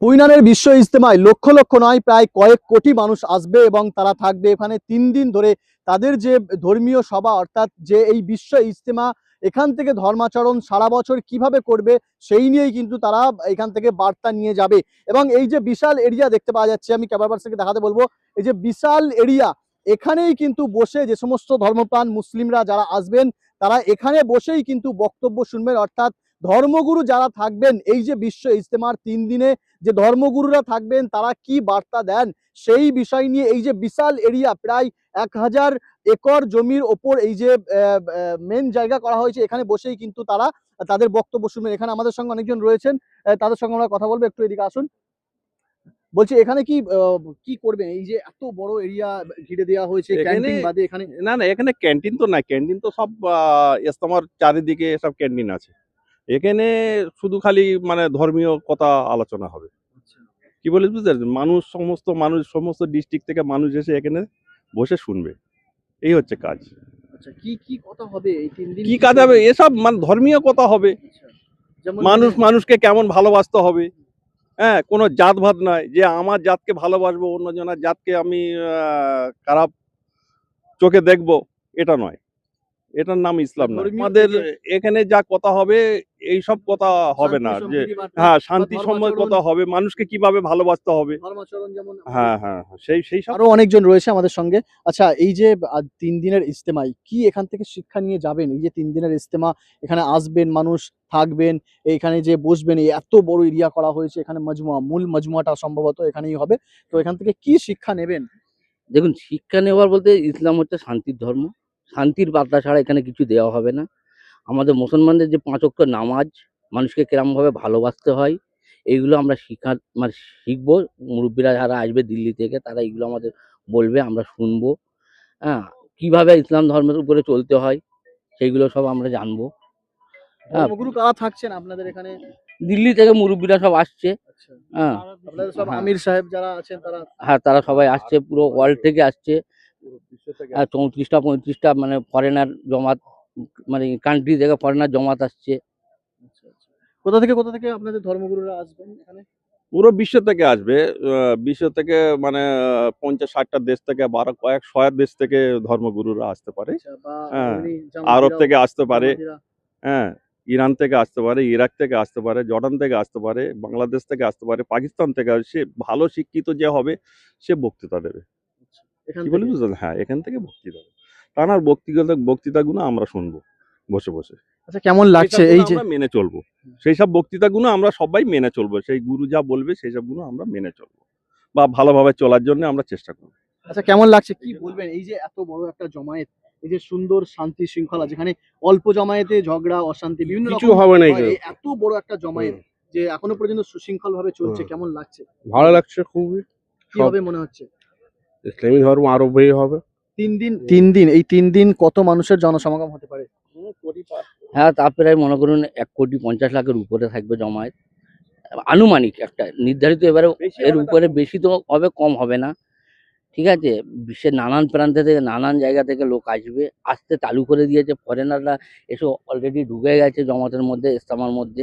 কুইনানের বিশ্ব ইজতেমায় লক্ষ লক্ষ নয়, প্রায় কয়েক কোটি মানুষ আসবে এবং তারা থাকবে। এখানে তিন দিন ধরে তাদের যে ধর্মীয় সভা, অর্থাৎ যে এই বিশ্ব ইজতেমা, এখান থেকে ধর্মাচরণ সারা বছর কীভাবে করবে, সেই নিয়েই কিন্তু তারা এখান থেকে বার্তা নিয়ে যাবে। এবং এই যে বিশাল এরিয়া দেখতে পাওয়া যাচ্ছে, আমি ক্যামেরা পার্সনকে দেখাতে বলব, এই যে বিশাল এরিয়া, এখানেই কিন্তু বসে যে সমস্ত ধর্মপ্রাণ মুসলিমরা যারা আসবেন, তারা এখানে বসেই কিন্তু বক্তব্য শুনবেন, অর্থাৎ ধর্মগুরু যারা থাকবেন এই যে বিশ্ব ইজতেমার তিন দিনে যে ধর্মগুরুরা থাকবেন তারা কি বার্তা দেন? সেই বিষয় নিয়ে এই যে বিশাল এরিয়া প্রায় এক হাজার একর জমির ওপর এই যে মেন জায়গা করা হয়েছে এখানে বসেই কিন্তু তারা তাদের বক্তব্য শুনবেন। এখানে আমাদের সঙ্গে অনেকজন রয়েছেন তাদের সঙ্গে আমরা কথা বলব একটু এদিকে আসুন। বলছি এখানে কি কি করবেন? এই যে এত বড় এরিয়া ঘিরে দেওয়া হয়েছে এখানে- ক্যান্টিন বাদে এখানে না না এখানে ক্যান্টিন তো না ক্যান্টিন তো সব ইস্তমার চারিদিকে সব ক্যান্টিন আছে। এখানে শুধু খালি মানে ধর্মীয় কথা আলোচনা হবে। কি বলে বুঝতে পারছেন? মানুষ সমস্ত মানুষ সমস্ত ডিস্ট্রিক্ট থেকে মানুষ এসে এখানে বসে শুনবে। এই হচ্ছে কাজ। আচ্ছা কি কি কথা হবে কি কাজ হবে? এসব মানে ধর্মীয় কথা হবে। আচ্ছা, মানুষ মানে- মানুষকে কেমন ভালোবাসতে হবে। হ্যাঁ কোনো জাতভাত নয় যে আমার জাতকে ভালোবাসবো অন্যজনের জাতকে আমি খারাপ চোখে দেখব এটা নয়। এটার নাম ইসলাম ধর্মীয় আমাদের এখানে যা কথা হবে এই সব কথা হবে না। যে হ্যাঁ শান্তি সম্মত কথা হবে মানুষকে কীভাবে ভালোবাসতে হবে। হ্যাঁ হ্যাঁ হ্যাঁ, সেই সেই সব আরও অনেকজন রয়েছে আমাদের সঙ্গে। আচ্ছা এই যে তিন দিনের ইজতেমাই কি এখান থেকে শিক্ষা নিয়ে যাবেন? এই যে তিন দিনের ইজতেমা এখানে আসবেন মানুষ থাকবেন এখানে যে বসবেন এই এত বড় এরিয়া করা হয়েছে এখানে মজমুয়া। মূল মজমুয়াটা সম্ভবত এখানেই হবে। তো এখান থেকে কি শিক্ষা নেবেন? দেখুন শিক্ষা নেওয়ার বলতে ইসলাম হচ্ছে শান্তির ধর্ম। শান্তির বার্তা ছাড়া এখানে কিছু দেওয়া হবে না। আমাদের মুসলমানদের যে পাঁচ অক্ট নামাজ মানুষকে কিরমভাবে ভালোবাসতে হয় এইগুলো আমরা শিক্ষা মানে শিখব। মুরব্বীরা যারা আসবে দিল্লি থেকে তারা এইগুলো আমাদের বলবে আমরা শুনব। হ্যাঁ কীভাবে ইসলাম ধর্মের উপরে চলতে হয় সেইগুলো সব আমরা জানব। হ্যাঁ। ধর্মগুরু কারা থাকছেন আপনাদের এখানে? দিল্লি থেকে মুরব্বীরা সব আসছে। আচ্ছা। হ্যাঁ। সব। আমির সাহেব যারা আছেন তারা হ্যাঁ তারা সবাই আসছে পুরো ওয়ার্ল্ড থেকে আসছে। চৌত্রিশটা পঁয়ত্রিশটা মানে ফরেনার জমাত মানে কান্ট্রি থেকে ফরেনার জমাত আসছে। আচ্ছা, আচ্ছা। কোথা থেকে কোথা থেকে আপনাদের ধর্মগুরুরা আসবেন এখানে? পুরো বিশ্ব থেকে আসবে। আহ, বিশ্ব থেকে মানে আহ, পঞ্চাশ ষাটটা দেশ থেকে বারো কয়েক শয়ের দেশ থেকে ধর্মগুরুরা আসতে পারে। আচ্ছা, হ্যাঁ, আরব থেকে আসতে পারে। হ্যাঁ ইরান থেকে আসতে পারে ইরাক থেকে আসতে পারে জর্ডান থেকে আসতে পারে বাংলাদেশ থেকে আসতে পারে পাকিস্তান থেকে। সে ভালো শিক্ষিত যে হবে সে বক্তৃতা দেবে। বলি বুঝলেন হ্যাঁ এখান থেকে বক্তৃতা দেবে। তার বক্তৃতা বক্তৃতাগুলো আমরা শুনব বসে বসে। আচ্ছা কেমন লাগছে এই যে মেনে চলবো। সেই সব বক্তৃতাগুলো আমরা সবাই মেনে চলবো সেই গুরু যা বলবে সেই সবগুলো আমরা মেনে চলবো বা ভালোভাবে চলার জন্য আমরা চেষ্টা করব। আচ্ছা কেমন লাগছে? কি বলবেন? এই যে এত বড় একটা জমায়েত এই যে সুন্দর শান্তি শৃঙ্খলা যেখানে অল্প জমায়েতে ঝগড়া অশান্তি বিভিন্ন কিছু হবে না। এত বড় একটা জমায়েত যে এখনও পর্যন্ত সুশৃঙ্খল ভাবে চলছে কেমন লাগছে? ভালো লাগছে খুবই। কি হবে মনে হচ্ছে? ইসলামী ধর্ম আরও বেশি হবে। তিন দিন তিন দিন এই তিন দিন কত মানুষের জনসমাগম হতে পারে? হ্যাঁ তা প্রায় মনে করুন এক কোটি পঞ্চাশ লাখের উপরে থাকবে জমায়েত। আনুমানিক একটা নির্ধারিত এবারে এর উপরে বেশি তো হবে কম হবে না। ঠিক আছে বিশ্বের নানান প্রান্ত থেকে নানান জায়গা থেকে লোক আসবে। আসতে চালু করে দিয়েছে ফরেনাররা এসে অলরেডি ঢুকে গেছে জমাতের মধ্যে ইস্তামার মধ্যে।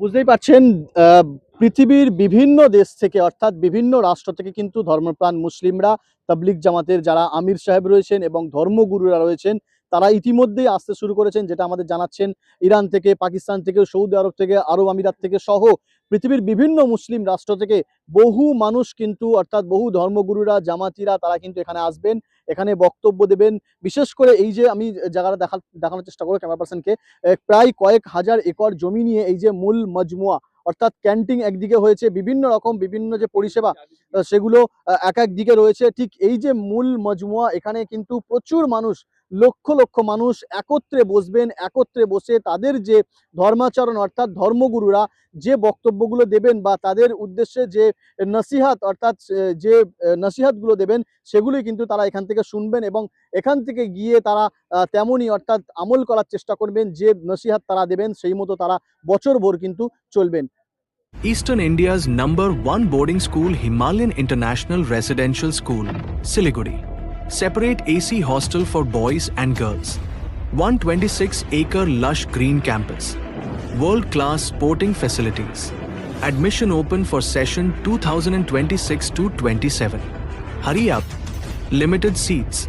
বুঝতেই পারছেন আহ, পৃথিবীর বিভিন্ন দেশ থেকে, অর্থাৎ বিভিন্ন রাষ্ট্র থেকে কিন্তু ধর্মপ্রাণ মুসলিমরা, তাবলিগ জামাতের যারা আমির সাহেব রয়েছেন এবং ধর্মগুরুরা রয়েছেন, তারা ইতিমধ্যেই আসতে শুরু করেছেন, যেটা আমাদের জানাচ্ছেন ইরান থেকে, পাকিস্তান থেকে, সৌদি আরব থেকে, আরব আমিরাত থেকে সহ পৃথিবীর বিভিন্ন মুসলিম রাষ্ট্র থেকে বহু মানুষ কিন্তু, অর্থাৎ বহু ধর্মগুরুরা, জামাতিরা, তারা কিন্তু এখানে আসবেন, এখানে বক্তব্য দেবেন। বিশেষ করে এই যে আমি জায়গাটা দেখা, দেখানোর চেষ্টা করব ক্যামেরা পার্সনকে প্রায় কয়েক হাজার একর জমি নিয়ে এই যে মূল মজমুয়া অর্থাৎ ক্যান্টিন একদিকে হয়েছে বিভিন্ন রকম, বিভিন্ন যে পরিষেবা সেগুলো এক এক দিকে রয়েছে। ঠিক এই যে মূল মজমুয়া, এখানে কিন্তু প্রচুর মানুষ, লক্ষ লক্ষ মানুষ একত্রে বসবেন, একত্রে বসে তাদের যে ধর্মাচরণ, অর্থাৎ ধর্মগুরুরা যে বক্তব্যগুলো দেবেন বা তাদের উদ্দেশ্যে যে নসিহাত, অর্থাৎ যে নসিহাতগুলো দেবেন সেগুলোই কিন্তু তারা এখান থেকে শুনবেন এবং এখান থেকে গিয়ে তারা তেমনই, অর্থাৎ আমল করার চেষ্টা করবেন যে নসিহাত তারা দেবেন, সেই মতো তারা বছরভর কিন্তু চলবেন। Eastern India's number one boarding school, Himalayan International Residential School, Siliguri. Separate AC hostel for boys and girls. 126 acre lush green campus. World class sporting facilities. Admission open for session 2026 to 27. Hurry up. Limited seats.